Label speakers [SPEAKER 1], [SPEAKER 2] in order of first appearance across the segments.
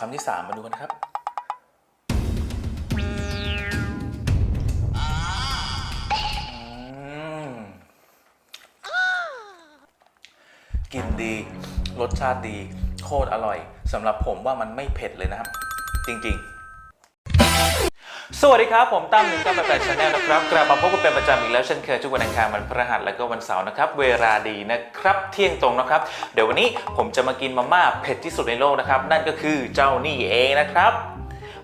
[SPEAKER 1] คำที่สามมาดูกันครับ กินดี รสชาติดี โคตรอร่อยสำหรับผมว่ามันไม่เผ็ดเลยนะครับ จริง ๆ สวัสดีครับ ผมตั้มหนึ่งตั้มแบบแปดชาแนลนะครับ กลับมาพบกันเป็นประจำอีกแล้วเช่นเคยทุกวันอังคารวันพฤหัสและก็วันเสาร์นะครับ เวลาดีนะครับเที่ยงตรงนะครับ เดี๋ยววันนี้ผมจะมากินมาม่าเผ็ดที่สุดในโลกนะครับ นั่นก็คือเจ้านี่เองนะครับ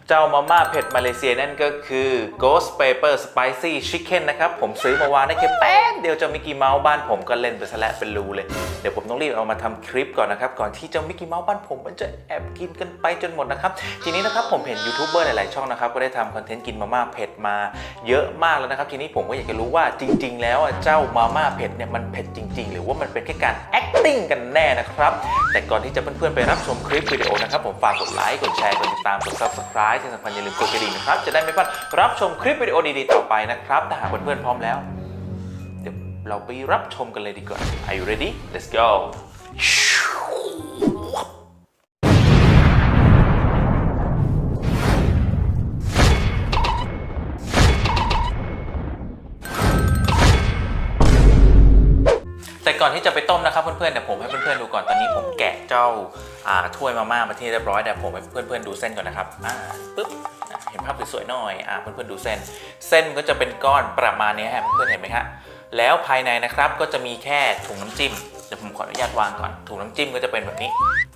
[SPEAKER 1] เจ้ามาม่าเผ็ดมาเลเซียนั่นก็คือ Ghost Pepper Spicy Chicken นะครับ ผมซื้อมาวางได้แค่แป๊บเดียวเจ้ามิกกี้เมาส์บ้านผมก็เล่นไปซะแล้วเป็นรูเลย เดี๋ยวผมต้องรีบเอามาทำคลิปก่อนนะครับ ก่อนที่เจ้ามิกกี้เมาส์บ้านผมมันจะแอบกินกันไปจนหมดนะครับ ทีนี้นะครับผมเห็นยูทูบเบอร์หลายๆช่องนะครับก็ได้ทำคอนเทนต์กินมาม่าเผ็ดมาเยอะมากแล้วนะครับ ทีนี้ผมก็อยากจะรู้ว่าจริง ๆ แล้วเจ้ามาม่าเผ็ดเนี่ยมันเผ็ดจริง ๆ หรือว่ามันเป็นแค่การ acting กันแน่นะครับแต่ก่อนที่จะเพื่อนๆไปรับชมคลิปวิดีโอนะครับผมฝากกดไลค์กดแชร์กดติดตามกด subscribe ที่สำคัญอย่าลืมกดกระดิ่งนะครับ จะได้ไม่พลาดรับชมคลิปวิดีโอดีๆต่อไปนะครับถ้าหากเพื่อนๆพร้อมแล้ว เดี๋ยวเราไปรับชมกันเลยดีกว่า Are you ready? Let's go ก่อนที่จะไปต้มนะครับเพื่อนๆเดี๋ยวผมให้เพื่อนๆดูก่อนตอนนี้ผมแกะเจ้าอ่าถ้วยมาม่ามาที่เรียบร้อยแต่ผมให้เพื่อนๆดูเส้นก่อนนะครับอ่าปึ๊บเห็นภาพสวยๆหน่อยอ่าเพื่อนๆดูเส้น เส้นก็จะเป็นก้อนประมาณนี้ฮะเพื่อนๆเห็นไหมฮะแล้วภายในนะครับก็จะมีแค่ถุงน้ำจิ้มเดี๋ยวผมขออนุญาตวางก่อนถุงน้ำจิ้มก็จะเป็นแบบนี้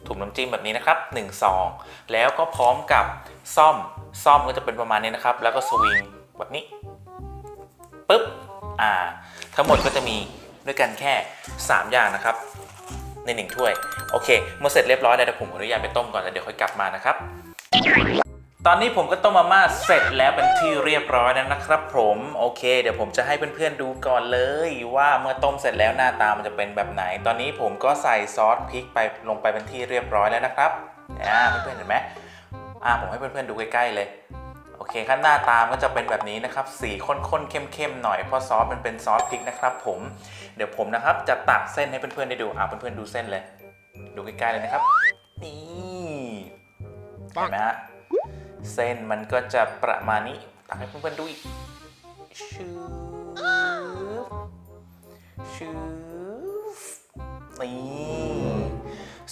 [SPEAKER 1] ถุงน้ำจิ้มแบบนี้นะครับ1ซองแล้วก็พร้อมกับซ่อมซ่อมก็จะเป็นประมาณนี้นะครับ แล้วก็สวิงแบบนี้ปึ๊บอ่าทั้งหมดก็จะมี ด้วยกันแค่ 3 อย่างนะครับในหนึ่งถ้วย โอเคเมื่อเสร็จเรียบร้อยแล้วเดี๋ยวผมขออนุญาตไปต้มก่อนแล้วเดี๋ยวค่อยกลับมานะครับ ตอนนี้ผมก็ต้มมาม่าเสร็จแล้วเป็นที่เรียบร้อยแล้วนะครับ ผมโอเค เดี๋ยวผมจะให้เพื่อนๆดูก่อนเลย ว่าเมื่อต้มเสร็จแล้วหน้าตามันจะเป็นแบบไหน ตอนนี้ผมก็ใส่ซอสพริกไปลงไปเป็นที่เรียบร้อยแล้วนะครับอ่าเพื่อนๆเห็นไหมอ่าผมให้เพื่อนๆดูใกล้ๆเลย โอเคครับหน้าตามนก็จะเป็นแบบนี้นะครับสีข้นๆเข้มๆหน่อยเพราะซอสมันเป็นซอสพริกนะครับ ผมเดี๋ยวผมนะครับจะตักเส้นให้เพื่อนๆได้ดูอ่าเพื่อนๆดูเส้นเลย ดูใกล้ๆเลยนะครับนี่เห็นไหมฮะเส้นมันก็จะประมาณนี้ตักให้เพื่อนๆดูอีกชืบชืบนี่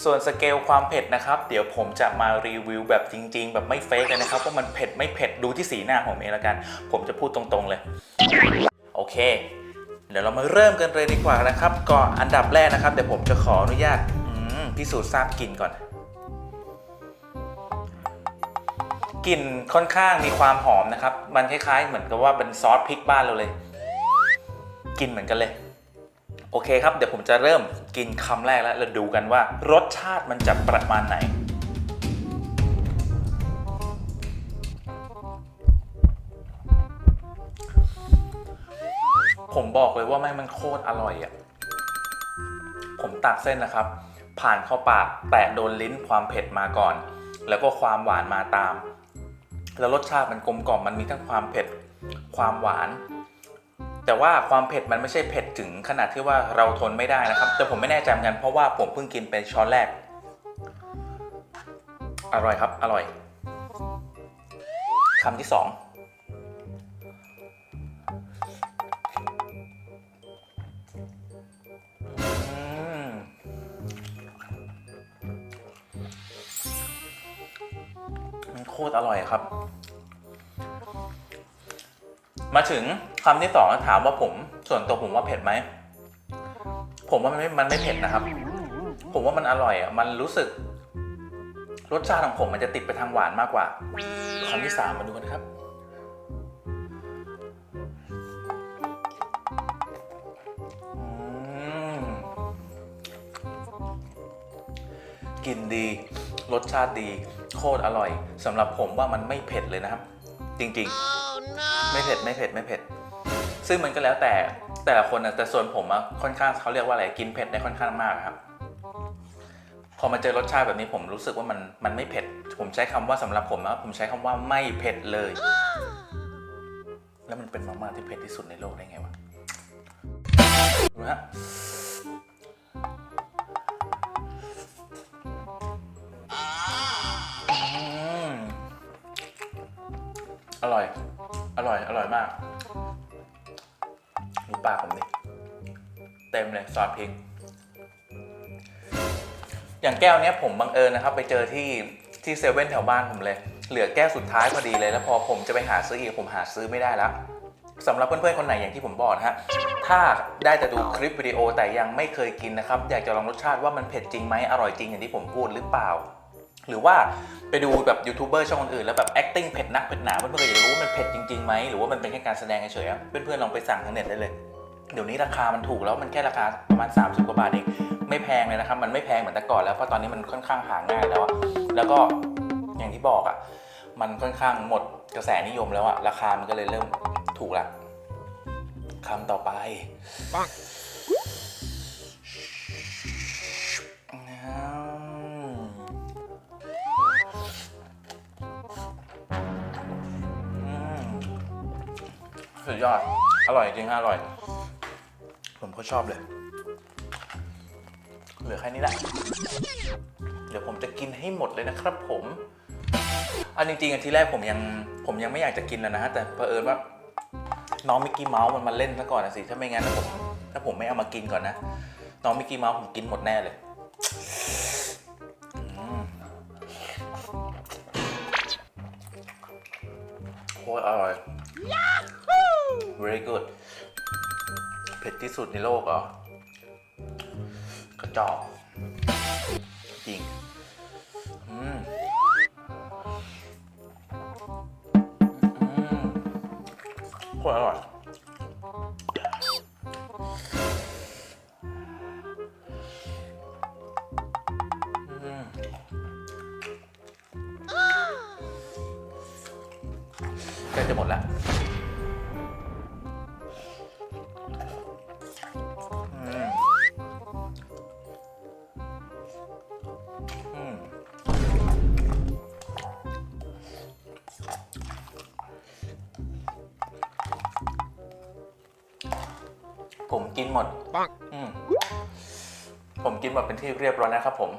[SPEAKER 1] ส่วนสเกลความเผ็ดนะครับ เดี๋ยวผมจะมารีวิวแบบจริง ๆ แบบไม่เฟกเลยนะครับว่ามันเผ็ดไม่เผ็ดดูที่สีหน้าผมเองล้วกัน ผมจะพูดตรงๆเลย โอเค เดี๋ยวเรามาเริ่มกันเลยดีกว่านะครับ ก่อนอันดับแรกนะครับเดี๋ยวผมจะขออนุญาตพิสูจน์ทราบกลิ่นก่อนกลิ่นค่อนข้างมีความหอมนะครับ มันคล้ายๆ เหมือนกับว่าเป็นซอสพริกบ้านเราเลยกลิ่นเหมือนกันเลย โอเคครับ เดี๋ยวผมจะเริ่มกินคำแรกแล้วเราดูกันว่ารสชาติมันจะประมาณไหน ผมบอกเลยว่าแม่งมันโคตรอร่อยอะ่ะ ผมตักเส้นนะครับ ผ่านเข้าปากแตะโดนลิ้นความเผ็ดมาก่อน แล้วก็ความหวานมาตาม แล้วรสชาติมันกลมกล่อมมันมีทั้งความเผ็ด ความหวาน แต่ว่าความเผ็ดมันไม่ใช่เผ็ดถึงขนาดที่ว่าเราทนไม่ได้นะครับ แต่ผมไม่แน่ใจเหมือนกันเพราะว่าผมเพิ่งกินเป็นช้อนแรก อร่อยครับ อร่อยคำที่สองอืมโคตรอร่อยครับ มาถึงคำที่สองถามว่าผมส่วนตัวผมว่าเผ็ดไหม ผมว่ามันไม่มันไม่เผ็ดนะครับ ผมว่ามันอร่อยอะมันรู้สึก รสชาติของผมมันจะติดไปทางหวานมากกว่าคำที่สามมาดูกันครับอืมกลิ่นดี รสชาติดี โคตรอร่อยสำหรับผมว่ามันไม่เผ็ดเลยนะครับ จริง ๆ ไม่เผ็ดไม่เผ็ดไม่เผ็ด ซึ่งมันก็แล้วแต่แต่ละคนนะแต่ส่วนผมอะค่อนข้างเขาเรียกว่าอะไรกินเผ็ดได้ค่อนข้างมากครับ พอมาเจอรสชาติแบบนี้ผมรู้สึกว่ามันมันไม่เผ็ด ผมใช้คำว่าสำหรับผมนะผมใช้คำว่าไม่เผ็ดเลย แล้วมันเป็นมาม่าที่เผ็ดที่สุดในโลกได้ไงวะดูฮะ ปากผมดิเต็มเลยซอสพริก อย่างแก้วเนี้ยผมบังเอิญนะครับ ไปเจอที่ที่เซเว่นแถวบ้านผมเลย เหลือแก้วสุดท้ายพอดีเลย แล้วพอผมจะไปหาซื้ออีกผมหาซื้อไม่ได้แล้วสำหรับเพื่อนๆ คนไหนอย่างที่ผมบอกนะฮะ ถ้าได้จะดูคลิปวิดีโอแต่ยังไม่เคยกินนะครับ อยากจะลองรสชาติว่ามันเผ็ดจริงไหมอร่อยจริงอย่างที่ผมพูดหรือเปล่า หรือว่าไปดูแบบยูทูบเบอร์ช่องอื่นแล้วแบบ acting เผ็ดนักเผ็ดหนาเพื่อนๆอยากจะรู้ว่ามันเผ็ดจริงๆไหมหรือว่ามันเป็นแค่การแสดงเฉยๆอะเพื่อนๆลองไปสั่งทางเน็ตได้เลย เดี๋ยวนี้ราคามันถูกแล้วมันแค่ราคาประมาณ 30 กว่าบาทเองไม่แพงเลยนะครับ มันไม่แพงเหมือนแต่ก่อนแล้วเพราะตอนนี้มันค่อนข้างหาง่ายแล้วอะแล้วก็อย่างที่บอกอะมันค่อนข้างหมดกระแสนิยมแล้วอะราคามันก็เลยเริ่มถูกละคำต่อไปอืมอืมสุดยอด อร่อยจริงฮะอร่อย ผมก็ชอบเลย เหลือแค่นี้แหละ เดี๋ยวผมจะกินให้หมดเลยนะครับผมอันจริงๆอันที่แรกผมยังผมยังไม่อยากจะกินแล้วนะฮะแต่เผอิญว่าน้องมิกกี้เมาส์มันมาเล่นซะก่อนนะสิ ถ้าไม่งั้นนะผมถ้าผมไม่เอามากินก่อนนะ น้องมิกกี้เมาส์ผมกินหมดแน่เลยอืมโคตรอร่อย very good เผ็ดที่สุดในโลกเหรอกระจอกจริงอืมอืมโคตรอร่อยใกล้จะหมดแล้ว ผมกินหมดอืมผมกินหมดเป็นที่เรียบร้อยนะครับผม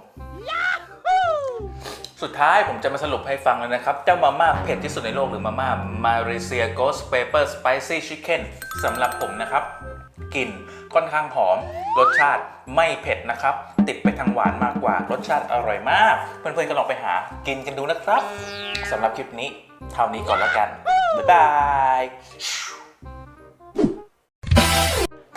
[SPEAKER 1] สุดท้ายผมจะมาสรุปให้ฟังเลยนะครับ เจ้ามาม่าเผ็ดที่สุดในโลกหรือมาม่ามาเลเซีย Ghost Pepper Spicy Chicken สำหรับผมนะครับกลิ่นค่อนข้างหอม รสชาติไม่เผ็ดนะครับ ติดไปทางหวานมากกว่า รสชาติอร่อยมาก เพื่อนๆก็ลองไปหากินกันดูนะครับสำหรับคลิปนี้เท่านี้ก่อนแล้วกัน บ๊ายบาย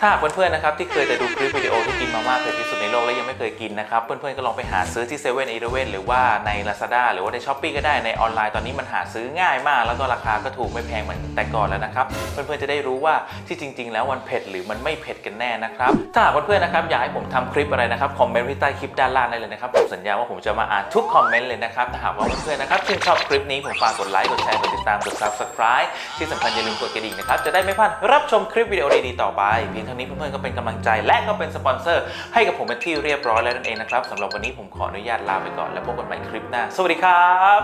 [SPEAKER 1] ถ้าหากเพื่อนๆนะครับที่เคยแต่ดูคลิปวิดีโอที่กินมาม่าเผ็ดที่สุดในโลกและยังไม่เคยกินนะครับเพื่อนๆก็ลองไปหาซื้อที่เซเว่นอีเลเว่นหรือว่าใน Lazada หรือว่าใน s h อ p e e ก็ได้ในออนไลน์ตอนนี้มันหาซื้อง่ายมาก แล้วก็ราคาก็ถูกไม่แพงเหมือนแต่ก่อนแล้วนะครับเพื่อนๆจะได้รู้ว่าที่จริง ๆ แล้วมันเผ็ดหรือมันไม่เผ็ดกันแน่นะครับถ้าหากเพื่อนๆนะครับอยากให้ผมทำคลิปอะไรนะครับคอมเมนต์ที่ใต้คลิปด้านล่างได้เลยนะครับผมสัญญาว่าผมจะมาอ่านทุกคอมเมนต์เลยนะครับถ้าหากว่าเพื่อนๆนะครับชื่นชอบคลิปนี้ผมฝากกดไลค์กดแชร์กดติดตามกด subscribe ที่สำคัญอย่าลืมกดกระดิ่งนะครับจะได้ไม่พลาดรับชมคลิปวิดีโอดีๆต่อไปเพียงทั้งนี้เพื่อนๆก็เป็นกำลังใจ และก็เป็นสปอนเซอร์ให้กับผมเป็นที่เรียบร้อยแล้วนั่นเองนะครับสำหรับวันนี้ผมขออนุญาตลาไปก่อน แล้วพบกันใหม่คลิปหน้า สวัสดีครับ